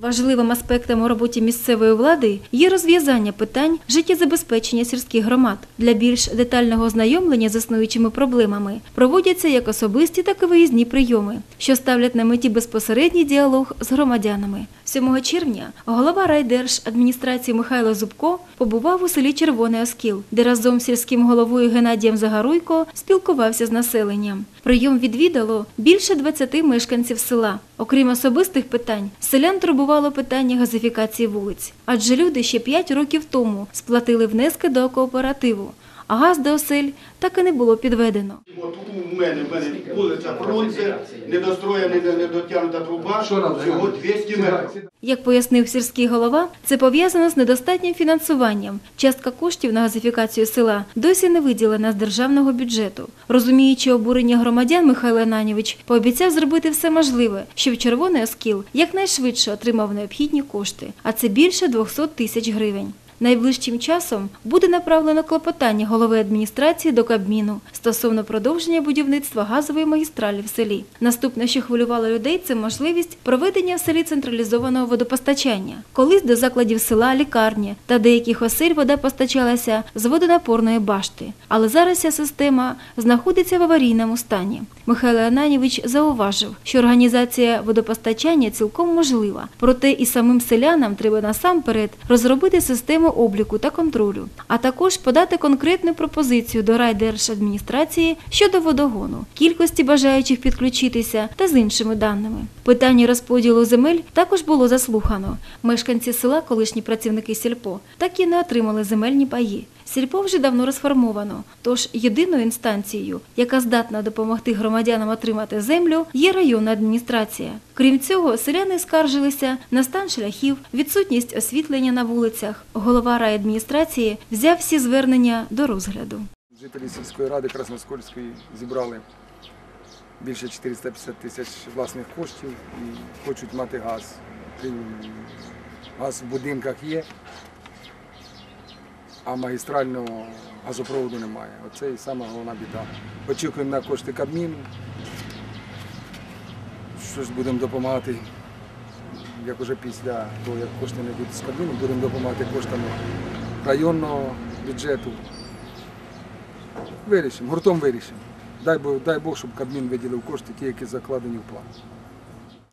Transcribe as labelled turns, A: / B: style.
A: Важливим аспектом у роботі місцевої влади є розв'язання питань життєзабезпечення сільських громад. Для більш детального ознайомлення з існуючими проблемами проводяться як особисті, так і виїзні прийоми, що ставлять на меті безпосередній діалог з громадянами. 7 червня голова райдержадміністрації Михайло Зубко побував у селі Червоний Оскіл, де разом з сільським головою Геннадієм Загоруйко спілкувався з населенням. Прийом відвідало більше 20 мешканців села. Окрім особистих питань, селян турбувало питання газифікації вулиць, адже люди ще 5 років тому сплатили внески до кооперативу, а газ до осель так і не було підведено.
B: Мене, в мене вулиця Фрунзе, недостроєна, не- недотягнута труба, всього 200 метрів.
A: Як пояснив сільський голова, це пов'язано з недостатнім фінансуванням. Частка коштів на газифікацію села досі не виділена з державного бюджету. Розуміючи обурення громадян, Михайло Ананівич пообіцяв зробити все можливе, щоб червоний оскіл якнайшвидше отримав необхідні кошти, а це більше 200 тисяч гривень. Найближчим часом буде направлено клопотання голови адміністрації до Кабміну стосовно продовження будівництва газової магістралі в селі. Наступне, що хвилювало людей, це можливість проведення в селі централізованого водопостачання. Колись до закладів села, лікарні та деяких осель вода постачалася з водонапорної башти. Але зараз ця система знаходиться в аварійному стані. Михайло Ананівич зауважив, що організація водопостачання цілком можлива, проте і самим селянам треба насамперед розробити систему обліку та контролю, а також подати конкретну пропозицію до райдержадміністрації щодо водогону, кількості бажаючих підключитися та з іншими даними. Питання розподілу земель також було заслухано. Мешканці села, колишні працівники сільпо, так і не отримали земельні паї. Сільпо вже давно розформовано, тож єдиною інстанцією, яка здатна допомогти громадянам отримати землю, є районна адміністрація. Крім цього, селяни скаржилися на стан шляхів, відсутність освітлення на вулицях. Голова райадміністрації взяв всі звернення до розгляду.
C: Жителі сільської ради Красноскольської зібрали більше 450 тисяч власних коштів і хочуть мати газ. Газ в будинках є, а магістрального газопроводу немає. Оце і сама головна біда. Очікуємо на кошти Кабміну. Щось будемо допомагати, як уже після того, як кошти не будуть з Кабміну, будемо допомагати коштами районного бюджету. Вирішимо, гуртом вирішимо. Дай Бог, дай Бог, щоб Кабмін виділив кошти, ті, які закладені в план.